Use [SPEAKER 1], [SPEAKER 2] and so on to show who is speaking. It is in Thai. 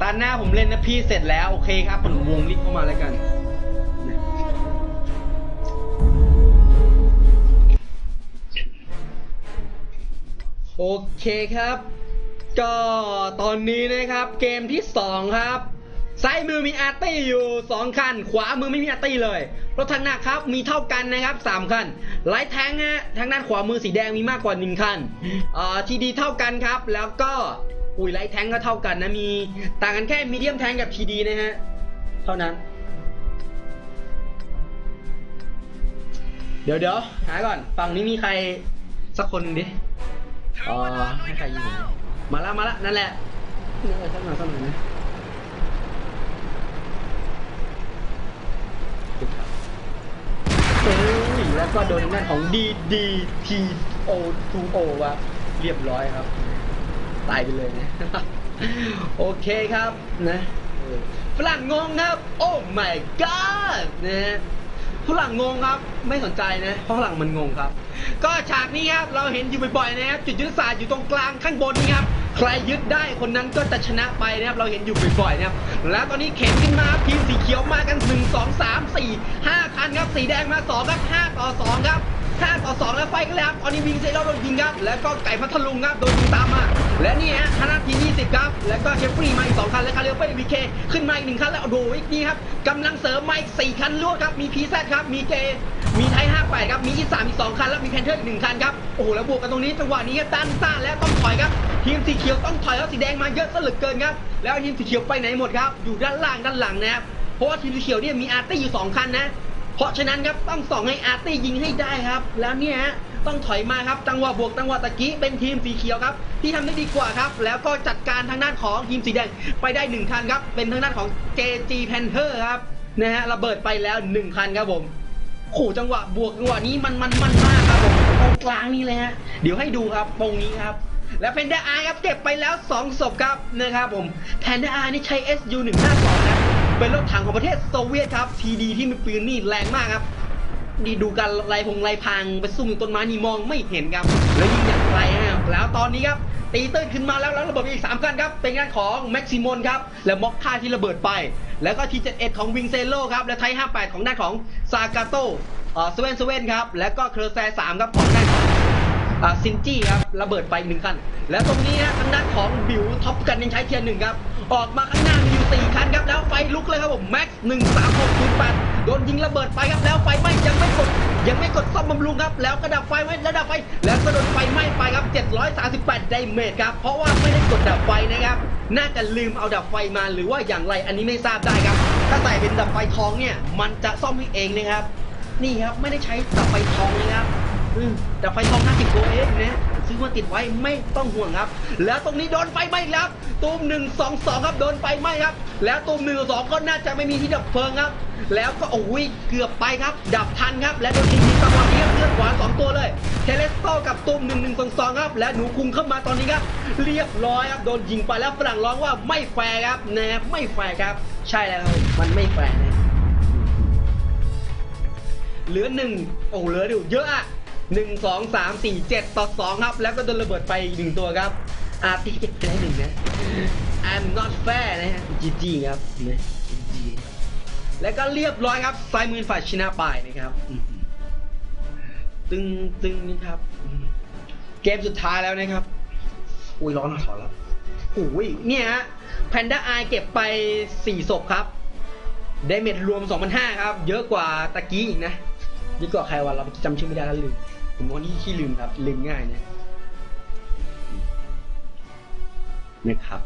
[SPEAKER 1] ตาหน้าผมเล่นนะพี่เสร็จแล้ว โอเคครับผมวงรีบเข้ามาแล้วกันโอเคครับ ก็ตอนนี้นะครับ เกมที่ 2 ครับซ้ายมือมีอาร์ตี้อยู่ 2 คัน ขวามือไม่มีอาร์ตี้เลยรถทางหนักครับมีเท่ากันนะครับ 3 คันไลท์แทงฮะทางด้านขวามือสีแดงมีมากกว่า 1 คันอ่าทีดีเท่ากันครับ แล้วก็ อุ้ยไลท์แทงก็เท่ากันนะมีต่างกันแค่มีเดียมแทงกับทีดีนะฮะ เท่านั้น เดี๋ยวเดี๋ยวหาก่อน ฝั่งนี้มีใครสักคนหนึ่งดิอ๋อให้ใครยิงผมมาละมาละนั่นแหละเออสักหน่อยสักหน่อยนะเฮ้ยแล้วก็โดนนั่นของ D D T O 2 O วะเรียบร้อยครับ ตายไปเลยนะ โอเคครับนะฝรั่งงงครับ โอ้ my god นะฮะฝรั่งงงครับ ไม่สนใจนะเพราะฝรั่งมันงงครับ ก็ฉากนี้ครับเราเห็นอยู่บ่อยๆนะครับ จุดยุทธศาสตร์อยู่ตรงกลางข้างบนนี่ครับใครยึดได้คนนั้นก็จะชนะไปนะครับ เราเห็นอยู่บ่อยๆนะครับ แล้วตอนนี้เข็นขึ้นมาทีมสีเขียวมากัน 1 2 3 4 5คันครับ สีแดงมา2ครับ5ต่อ2ครับ 5 ต่อ 2 แล้วไฟกันเลยครับตอนนี้วิงเซโร่โดนยิงครับ แล้วก็ไก่พัทลุงครับโดนยิงตามมา และนี่ฮะคณะที20 ครับ แล้วก็เชฟฟรีมาอีก 2 คัน แล้วคาเรลเป้บีเคขึ้นมาอีก 1 คัน แล้วโอ้โหอีกนี่ครับกำลังเสริมมาอีก 4 คันรวดครับ มีพีแซครับ มีเจ มีไทย58 ครับ มีอีสามอีก 2 คัน แล้วมีแพนเทอร์อีก 1 คันครับ โอ้โห แล้วบวกกันตรงนี้จังหวะนี้ครับตันซ่าแล้วต้องถอยครับ ทีมสีเขียวต้องถอยแล้วสีแดงมาเยอะซะเหลือเกินครับ แล้วทีมสีเขียวไปไหนหมดครับ อยู่ด้านล่างด้านหลังนะครับ เพราะว่าทีมสีเขียวเนี่ยมีอาร์ตี้อยู่สองคันนะ เพราะฉะนั้นครับต้องส่องให้อาร์ตี้ยิงให้ได้ครับ แล้วเนี่ยฮะต้องถอยมาครับจังหวะบวกจังหวะตะกี้เป็นทีมสีเขียวครับ ที่ทำได้ดีกว่าครับ แล้วก็จัดการทางด้านของทีมสีแดงไปได้หนึ่งคันครับ เป็นทางด้านของ JG Panther ครับนะฮะระเบิดไปแล้วหนึ่งคันครับผมโอ้โหจังหวะบวกจังหวะนี้มันมันมันมากครับผมตรงกลางนี่เลยฮะเดี๋ยวให้ดูครับตรงนี้ครับและเพนเดอร์ไอครับเก็บไปแล้ว 2 ศพครับนะครับผมแพนเดอร์ไอนี่ใช้ SU 152นะ เป็นรถถังของประเทศโซเวียตครับ ทีดีที่มีปืนนี่แรงมากครับ ดีดูกันลายพงลายพรางไปซุ่มอยู่ต้นไม้นี่มองไม่เห็นครับ แล้วยิงอย่างไรฮะแล้วตอนนี้ครับตีตื้นขึ้นมาแล้วแล้วระเบิดอีก3กันครับเป็นงานของแม็กซิมอนครับและม็อกค่าที่ระเบิดไป แล้วก็ที71ของวิงเซโลครับและไทย58ของด้านของซากาโตเอ่อสเวนสเวนครับแล้วก็เคอร์แซ3ครับของด้านของอ่า ซินจี้ครับระเบิดไปหนึ่งคัน แล้วตรงนี้ฮะทางด้านของบิวท็อปกันยังใช้เทียร์หนึ่งครับ ออกมาข้างหน้ามีอยู่สี่คันครับแล้วไฟลุกเลยครับผมแม็กซ์หนึ่งสามหกศูนย์แปดโดนยิงระเบิดไปครับแล้วไฟไหม้ยังไม่กดยังไม่กดซ่อมบำรุงครับ แล้วก็ดับไฟไว้แล้วดับไฟ แล้วก็โดนไฟไหม้ไปครับ 738ไดเมจครับ เพราะว่าไม่ได้กดดับไฟนะครับ น่าจะลืมเอาดับไฟมาหรือว่าอย่างไรอันนี้ไม่ทราบได้ครับ ถ้าใส่เป็นดับไฟทองเนี่ย มันจะซ่อมให้เองนะครับ นี่ครับไม่ได้ใช้ดับไฟทองนะครับ แต่ไฟทอง50โกเองนะซื้อมาติดไว้ไม่ต้องห่วงครับ แล้วตรงนี้โดนไฟไหม้อีกแล้วตูมหนึ่งสองสองครับโดนไฟไหม้ครับ แล้วตูมหนึ่งสองก็น่าจะไม่มีที่ดับเพลิงครับ แล้วก็โอ้ยเกือบไปครับ ดับทันครับ และโดนยิงยิงจังหวะนี้ครับเลือดขวาสองตัวเลย เทเลสโตกับตูมหนึ่งหนึ่งสองสองครับ และหนูคุงเข้ามาตอนนี้ครับ เรียบร้อยครับโดนยิงไปแล้วฝรั่งร้องว่าไม่แฟร์ครับนะไม่แฟร์ครับ ใช่แล้วครับมันไม่แฟร์นะเหลือหนึ่งโอ้เหลืออยู่เยอะอะ หนึ่งสองสามสี่เจ็ดต่อสองครับ แล้วก็โดนระเบิดไปอีกหนึ่งตัวครับอาร์ตี้เก็บไปได้หนึ่งนะ I'm not fair นะฮะ GG ครับนะ GG แล้วก็เรียบร้อยครับซ้ายมือฝ่ายชนะไปนะครับตึงตึงนี่ครับ เกมสุดท้ายแล้วนะครับ อุ้ยร้อนถอนแล้วอุ้ยเนี่ยฮะแพนด้าไอเก็บไปสี่ศพครับเดเมจรวม2,500ครับ เยอะกว่าตะกี้อีกนะ นี่กว่าใครวะเราจำชื่อไม่ได้แล้วลืมผมเป็นคนที่ขี้ลืมครับลืมง่ายเนี่ยนะครับ